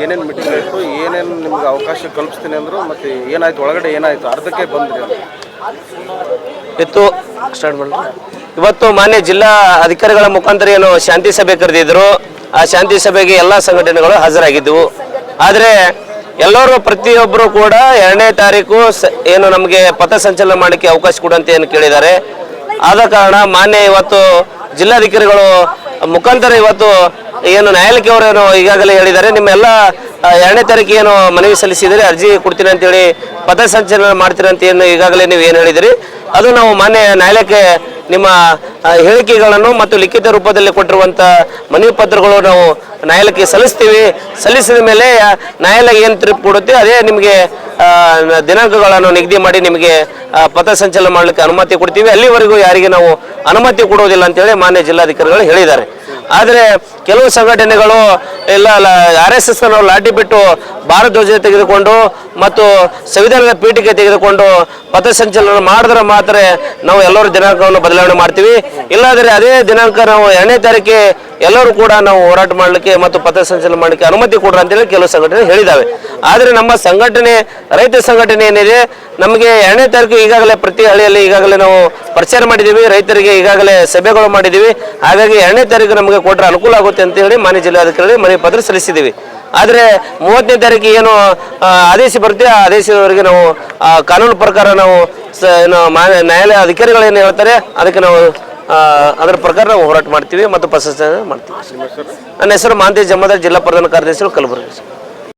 ಏನೇನು ಮೀಟಿಂಗ್ ಆಯಿತು, ಏನೇನು ನಿಮ್ಗೆ ಅವಕಾಶ ಕಲ್ಪಿಸ್ತೀನಿ ಅಂದರು, ಮತ್ತು ಏನಾಯ್ತು, ಒಳಗಡೆ ಏನಾಯಿತು, ಅರ್ಧಕ್ಕೆ ಬಂದ್ರಿ ಇತ್ತು ಸ್ಟಾರ್ಟ್ ಮಾಡಿ. ಇವತ್ತು ಮಾನ್ಯ ಜಿಲ್ಲಾ ಅಧಿಕಾರಿಗಳ ಮುಖಾಂತರ ಏನು ಶಾಂತಿ ಸಭೆ ಕರೆದಿದ್ರು. ಆ ಶಾಂತಿ ಸಭೆಗೆ ಎಲ್ಲ ಸಂಘಟನೆಗಳು ಹಾಜರಾಗಿದ್ದವು. ಆದರೆ ಎಲ್ಲರೂ ಪ್ರತಿಯೊಬ್ಬರು ಕೂಡ ಎರಡನೇ ತಾರೀಕು ಏನು ನಮಗೆ ಪಥಸಂಚಲನ ಮಾಡಲಿಕ್ಕೆ ಅವಕಾಶ ಕೊಡುವಂತೆ ಏನು ಕೇಳಿದ್ದಾರೆ. ಆದ ಕಾರಣ ಮಾನ್ಯ ಇವತ್ತು ಜಿಲ್ಲಾಧಿಕಾರಿಗಳು ಮುಖಾಂತರ ಇವತ್ತು ಏನು ನ್ಯಾಯಾಲಯಕ್ಕೆ ಅವರು ಏನು ಈಗಾಗಲೇ ಹೇಳಿದ್ದಾರೆ. ನಿಮ್ಮೆಲ್ಲ ಎರಡನೇ ತಾರೀಕು ಏನು ಮನವಿ ಸಲ್ಲಿಸಿದರೆ ಅರ್ಜಿ ಕೊಡ್ತೀನಿ ಅಂತೇಳಿ ಪಥಸಂಚಲನ ಮಾಡ್ತೀರಿ ಅಂತ ಏನು ಈಗಾಗಲೇ ನೀವು ಏನು ಹೇಳಿದಿರಿ ಅದು ನಾವು ಮಾನ್ಯ ನ್ಯಾಯಾಲಯಕ್ಕೆ ನಿಮ್ಮ ಹೇಳಿಕೆಗಳನ್ನು ಮತ್ತು ಲಿಖಿತ ರೂಪದಲ್ಲಿ ಕೊಟ್ಟಿರುವಂಥ ಮನವಿ ಪತ್ರಗಳು ನಾವು ನ್ಯಾಯಾಲಯಕ್ಕೆ ಸಲ್ಲಿಸ್ತೀವಿ. ಸಲ್ಲಿಸಿದ ಮೇಲೆ ನ್ಯಾಯಾಲಯ ಏನು ತೀರ್ಪು ಕೊಡುತ್ತೆ, ಅದೇ ನಿಮಗೆ ದಿನಾಂಕಗಳನ್ನು ನಿಗದಿ ಮಾಡಿ ನಿಮಗೆ ಪಥಸಂಚಲನ ಮಾಡಲಿಕ್ಕೆ ಅನುಮತಿ ಕೊಡ್ತೀವಿ. ಅಲ್ಲಿವರೆಗೂ ಯಾರಿಗೆ ನಾವು ಅನುಮತಿ ಕೊಡುವುದಿಲ್ಲ ಅಂತೇಳಿ ಮಾನ್ಯ ಜಿಲ್ಲಾಧಿಕಾರಿಗಳು ಹೇಳಿದ್ದಾರೆ. ಆದರೆ ಕೆಲವು ಸಂಘಟನೆಗಳು ಇಲ್ಲ ಆರ್ ಎಸ್ ಎಸ್ ನಾವು ಲಾಠಿ ಬಿಟ್ಟು ಭಾರತ ಧ್ವಜ ತೆಗೆದುಕೊಂಡು ಮತ್ತು ಸಂವಿಧಾನದ ಪೀಠಿಕೆ ತೆಗೆದುಕೊಂಡು ಪಥಸಂಚಲನ ಮಾಡಿದ್ರೆ ಮಾತ್ರ ನಾವು ಎಲ್ಲರೂ ದಿನಾಂಕವನ್ನು ಬದಲಾವಣೆ ಮಾಡ್ತೀವಿ. ಇಲ್ಲಾದರೆ ಅದೇ ದಿನಾಂಕ ನಾವು ಎರಡನೇ ತಾರೀಕಿಗೆ ಎಲ್ಲರೂ ಕೂಡ ನಾವು ಹೋರಾಟ ಮಾಡಲಿಕ್ಕೆ ಮತ್ತು ಪಥಸಂಚಲನ ಮಾಡಲಿಕ್ಕೆ ಅನುಮತಿ ಕೊಡ್ರಿ ಅಂತೇಳಿ ಕೆಲವು ಸಂಘಟನೆ ಹೇಳಿದ್ದಾವೆ ಆದರೆ ನಮ್ಮ ಸಂಘಟನೆ, ರೈತ ಸಂಘಟನೆ ಏನಿದೆ, ನಮಗೆ ಎರಡನೇ ತಾರೀಕು ಈಗಾಗಲೇ ಪ್ರತಿ ಹಳ್ಳಿಯಲ್ಲಿ ಈಗಾಗಲೇ ನಾವು ಪ್ರಚಾರ ಮಾಡಿದ್ದೀವಿ, ರೈತರಿಗೆ ಈಗಾಗಲೇ ಸಭೆಗಳು ಮಾಡಿದ್ದೀವಿ. ಹಾಗಾಗಿ ಎರಡನೇ ತಾರೀಕು ನಮಗೆ ಕೊಟ್ಟರೆ ಅನುಕೂಲ ಆಗುತ್ತೆ ಅಂತ ಹೇಳಿ ಮಾನ್ಯ ಜಿಲ್ಲಾಧಿಕಾರಿ ಮನವಿ ಪತ್ರ ಸಲ್ಲಿಸಿದ್ದೀವಿ. ಆದರೆ ಮೂವತ್ತನೇ ತಾರೀಕು ಏನು ಆದೇಶ ಬರುತ್ತೆ, ಆ ಆದೇಶದವರೆಗೆ ನಾವು ಕಾನೂನು ಪ್ರಕಾರ ನಾವು ನ್ಯಾಯಾಲಯ ಏನು ಹೇಳ್ತಾರೆ, ಅದಕ್ಕೆ ನಾವು ಅದರ ಪ್ರಕಾರ ನಾವು ಹೋರಾಟ ಮಾಡ್ತೀವಿ ಮತ್ತು ಪ್ರಶಸ್ತಿ ಮಾಡ್ತೀವಿ. ನನ್ನ ಹೆಸರು ಮಾಂತೇಶ್ ಜಮ್ಮದ ಜಿಲ್ಲಾ ಪ್ರಧಾನ ಕಾರ್ಯದರ್ಶಿ ಕಲಬುರಗಿ